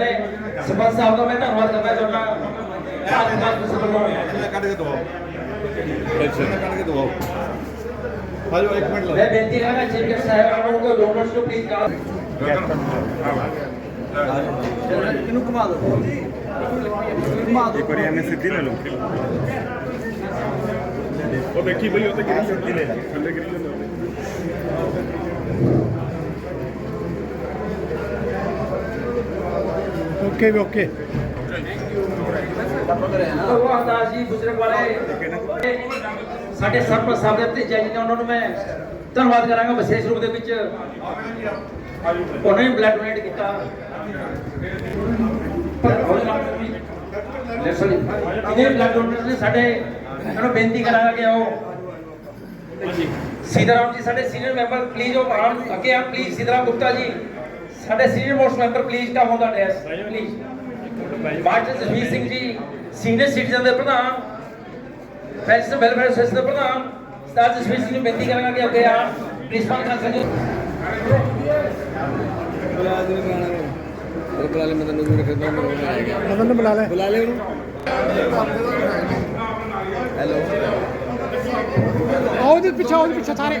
ਸਰਪੰਚ ਸਾਹਿਬ ਦਾ ਮੈਂ ਧੰਨਵਾਦ ਕਰਨਾ ਚਾਹੁੰਦਾ। ਮਾਤਾ ਦੇ ਸਬੰਧੋਂ ਇਹਨਾਂ ਕੱਢ ਕੇ ਦਵਾਓ? ਕੱਢ ਕੇ ਦਵਾਓ? ਹਾਜੋ ਇੱਕ ਮਿੰਟ ਮੈਂ ਬੇਨਤੀ ਕਰਾਂਗਾ ਚੀਫ ਗੈਸਟ ਸਾਹਿਬ ਨੂੰ ਕਿ ਡੋਨਰਸ ਨੂੰ ਪਲੀਜ਼ ਕਰਾ ਇਹਨੂੰ ਘੁਮਾ ਦਿਓ। ਘੁਮਾ ਦਿਓ। ਇੱਕ ਵਾਰੀ ਐਵੇਂ ਸਿੱਧੀ ਲੈ ਲਓ। ਉਹ ਦੇਖੀ ਬਈ ਉਹ ਤੇ ਗਿਰੀ ਸਿੱਧੀ ਲੈ ਥੱਲੇ ਗਿਰੀ ਜਾਂਦਾ ਓਕੇ ਵੀ ਓਕੇ। ਭਗਵਾਨ ਦਾਸ ਜੀ ਬੁਜ਼ਰਗ ਵਾਲੇ ਸਾਡੇ ਸਰਪੰਚ ਸਾਹਿਬ ਦੇ ਭਤੀਜਾ ਜੀ ਨੇ ਉਹਨਾਂ ਨੂੰ ਮੈਂ ਧੰਨਵਾਦ ਕਰਾਂਗਾ ਵਿਸ਼ੇਸ਼ ਰੂਪ ਦੇ ਵਿੱਚ। ਉਹਨਾਂ ਨੇ ਬਲੱਡ ਡੋਨੇਟ ਕੀਤਾ। ਪਰ ਹੌਲੀ ਨਾਲ ਲੈਸਨ ਇਹਨੇ ਬਲੱਡ ਡੋਨੇਟ ਨੇ ਸਾਡੇ ਇਹਨਾਂ ਨੂੰ ਬੇਨਤੀ ਕਰਾਂਗਾ ਕਿ ਉਹ ਸੀਤਾਰਾਮ ਜੀ, ਸਾਡੇ ਸੀਨੀਅਰ ਮੈਂਬਰ ਪਲੀਜ਼ ਉਹ ਆਉਣ। ਅੱਗੇ ਆ ਪਲੀਜ਼ ਸੀਤਾਰਾਮ ਗੁਪਤਾ ਜੀ। ਸਾਡੇ senior most member please come on the dais please master Jasvir Singh ji senior citizen ਦੇ ਪ੍ਰਧਾਨ ਫੈਸ਼ਨ ਵੈਲਫੇਅਰ ਸੋਸਾਇਟੀ ਦੇ ਪ੍ਰਧਾਨ ਸਟਾਰ ਜਸਵੀਰ ਸਿੰਘ ਨੂੰ ਬੇਨਤੀ ਕਰਾਂਗਾ ਕਿ ਅੱਗੇ ਆ ਪ੍ਰਿੰਸੀਪਲ ਕਾਂਸਲ ਜੀ। ਬੁਲਾ ਲੈ ਮੈਂ ਤੈਨੂੰ ਵੀ ਰੱਖਦਾ ਮੈਂ ਮਦਨ ਨੂੰ ਬੁਲਾ ਲੈ। ਬੁਲਾ ਲੈ ਉਹਨੂੰ। ਹੈਲੋ ਆਓ ਜੀ ਪਿੱਛੇ ਆਓ ਜੀ ਪਿੱਛੇ ਸਾਰੇ।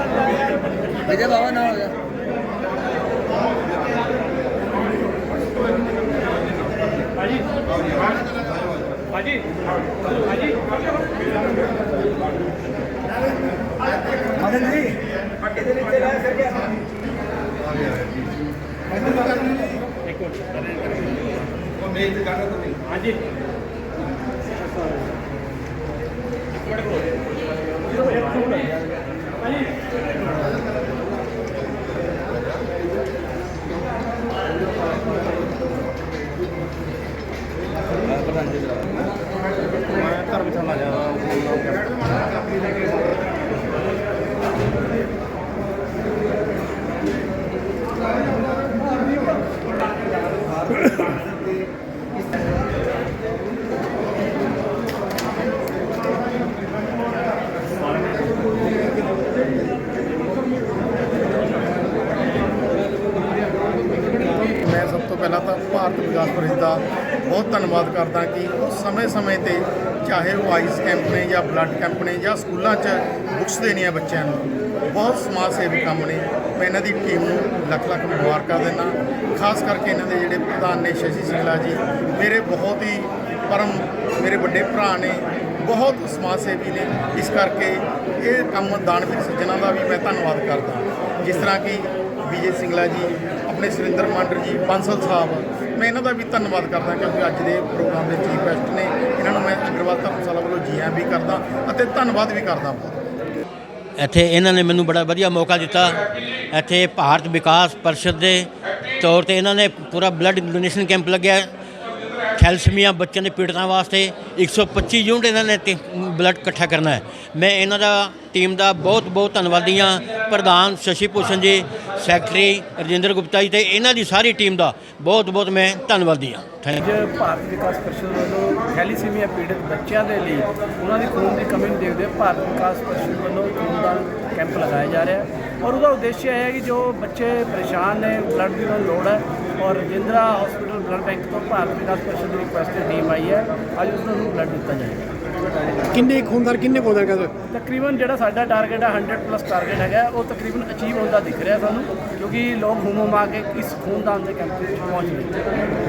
ਵਿਜੇ ਬਾਬਾ ਨਾਲ ਹੋ ਜਾ। ਮਦਨ ਜੀ ਅੱਗੇ ਦੇ ਨੀਚੇ ਲੈ ਸਰ ਗਿਆ ਉਹ ਮੇਜ਼ ਤੇ ਕੱਢ ਦੋ ਮੈਂ ਸਭ ਤੋਂ ਤਾਂ ਭਾਰਤ ਵਿਕਾਸ ਪਰਿਸ਼ਦ ਦਾ ਬਹੁਤ ਧੰਨਵਾਦ ਕਰਦਾ ਕਿ ਉਹ ਸਮੇਂ-ਸਮੇਂ ਤੇ ਚਾਹੇ ਉਹ ਆਈਸ ਕੈਂਪ ਨੇ ਜਾਂ ਬਲੱਡ ਕੈਂਪ ਨੇ ਜਾਂ ਸਕੂਲਾਂ 'ਚ ਬੁੱਕਸ ਦੇਣੀਆਂ ਬੱਚਿਆਂ ਨੂੰ, ਬਹੁਤ ਸਮਾਜ ਸੇਵੀ ਕੰਮ ਨੇ। ਮੈਂ ਇਹਨਾਂ ਦੀ ਟੀਮ ਨੂੰ ਲੱਖ ਲੱਖ ਮੁਬਾਰਕਾਂ ਦਿੰਦਾ। ਖਾਸ ਕਰਕੇ ਇਹਨਾਂ ਦੇ ਜਿਹੜੇ ਪ੍ਰਧਾਨ ਨੇ ਸ਼ਸ਼ੀ ਸਿੰਗਲਾ ਜੀ, ਮੇਰੇ ਬਹੁਤ ਹੀ ਪਰਮ ਮੇਰੇ ਵੱਡੇ ਭਰਾ ਨੇ, ਬਹੁਤ ਸਮਾਜ ਸੇਵੀ ਨੇ। ਇਸ ਕਰਕੇ ਇਹ ਕੰਮ ਦਾਨਵੀਰ ਸੱਜਣਾ ਦਾ ਵੀ ਮੈਂ ਧੰਨਵਾਦ ਕਰਦਾ। ਜਿਸ ਤਰ੍ਹਾਂ ਕਿ ਵਿਜੇ ਸਿੰਗਲਾ ਜੀ, ਆਪਣੇ ਸੁਰਿੰਦਰ ਮੰਡਰ ਜੀ, ਬਾਂਸਲ ਸਾਹਿਬ। ਮੈਂ ਇਹਨਾਂ ਦਾ ਵੀ ਧੰਨਵਾਦ ਕਰਦਾ ਕਿਉਂਕਿ ਅੱਜ ਦੇ ਪ੍ਰੋਗਰਾਮ ਦੇ ਚੀਫ ਗੈਸਟ ਨੇ ਇਹਨਾਂ ਨੂੰ ਮੈਂ ਅਗਰਵਾਲ ਧਰਮਸ਼ਾਲਾ ਵੱਲੋਂ ਜੀ ਵੀ ਕਰਦਾ ਅਤੇ ਧੰਨਵਾਦ ਵੀ ਕਰਦਾ। ਇੱਥੇ ਇਹਨਾਂ ਨੇ ਮੈਨੂੰ ਬੜਾ ਵਧੀਆ ਮੌਕਾ ਦਿੱਤਾ। ਇੱਥੇ ਭਾਰਤ ਵਿਕਾਸ ਪਰਿਸ਼ਦ ਦੇ ਤੌਰ ਤੇ ਇਹਨਾਂ ਨੇ ਪੂਰਾ ਬਲੱਡ ਡੋਨੇਸ਼ਨ ਕੈਂਪ ਲੱਗਿਆ। ਥੈਲਸਮੀਆ ਬੱਚਿਆਂ ਦੇ ਪੀੜਤਾਂ ਵਾਸਤੇ 125 ਯੂਨਿਟ ਇਹਨਾਂ ਨੇ ਬਲੱਡ ਇਕੱਠਾ ਕਰਨਾ ਹੈ। ਮੈਂ ਇਹਨਾਂ ਦਾ, ਟੀਮ ਦਾ ਬਹੁਤ ਬਹੁਤ ਧੰਨਵਾਦੀ ਹਾਂ। ਪ੍ਰਧਾਨ ਸ਼ਸ਼ੀ ਭੂਸ਼ਣ ਜੀ ਸੈਕਟਰੀ ਰਜਿੰਦਰ ਗੁਪਤਾ ਜੀ ਤੇ ਇਹਨਾਂ ਦੀ ਸਾਰੀ ਟੀਮ ਦਾ ਬਹੁਤ ਬਹੁਤ ਮੈਂ ਧੰਨਵਾਦੀ ਹਾਂ। ਥੈਂਕ ਯੂ ਭਾਰਤ ਵਿਕਾਸ ਪਰਿਸ਼ਦ ਵੱਲੋਂ ਥੈਲੀਸੀਮੀਆ ਪੀੜਤ ਬੱਚਿਆਂ ਦੇ ਲਈ ਉਹਨਾਂ ਦੀ ਖੂਨ ਦੀ ਕਮੀ ਨੂੰ ਦੇਖਦੇ ਹੋਏ ਭਾਰਤ ਵਿਕਾਸ ਪਰਿਸ਼ਦ ਵੱਲੋਂ ਖੂਨਦਾਨ ਕੈਂਪ ਲਗਾਇਆ ਜਾ ਰਿਹਾ ਹੈ। ਔਰ ਉਹਦਾ ਉਦੇਸ਼ ਇਹ ਹੈ ਕਿ ਜੋ ਬੱਚੇ ਪਰੇਸ਼ਾਨ ਨੇ ਬਲੱਡ ਦੀ ਉਹਨਾਂ ਨੂੰ ਲੋੜ ਹੈ ਔਰ ਰਜਿੰਦਰਾ ਹਸਪੀਟਲ ਬਲੱਡ ਬੈਂਕ ਤੋਂ ਭਾਰਤ ਵਿਕਾਸ ਪਰਿਸ਼ਦ ਦੀ ਰਿਕੁਐਸਟ ਟੀਮ ਆਈ ਹੈ। ਅੱਜ ਉਸ ਨੂੰ ਬਲੱਡ ਦਿੱਤਾ ਜਾਏਗਾ। ਕਿੰਨੇ ਖੂਨਦਾਰ ਕਿੰਨੇ ਕੋਦਰ ਕਰ ਤਕਰੀਬਨ ਜਿਹੜਾ ਸਾਡਾ ਟਾਰਗੇਟ ਹੈ 100 ਪਲੱਸ ਟਾਰਗੇਟ ਹੈਗਾ, ਉਹ ਤਕਰੀਬਨ ਅਚੀਵ ਹੁੰਦਾ ਦਿਖ ਰਿਹਾ ਸਾਨੂੰ, ਕਿਉਂਕਿ ਲੋਕ ਹੁਮ ਆ ਕੇ ਇਸ ਖੂਨਦਾਨ ਦੇ ਕੈਂਪ ਵਿੱਚ ਪਹੁੰਚ ਰਹੇ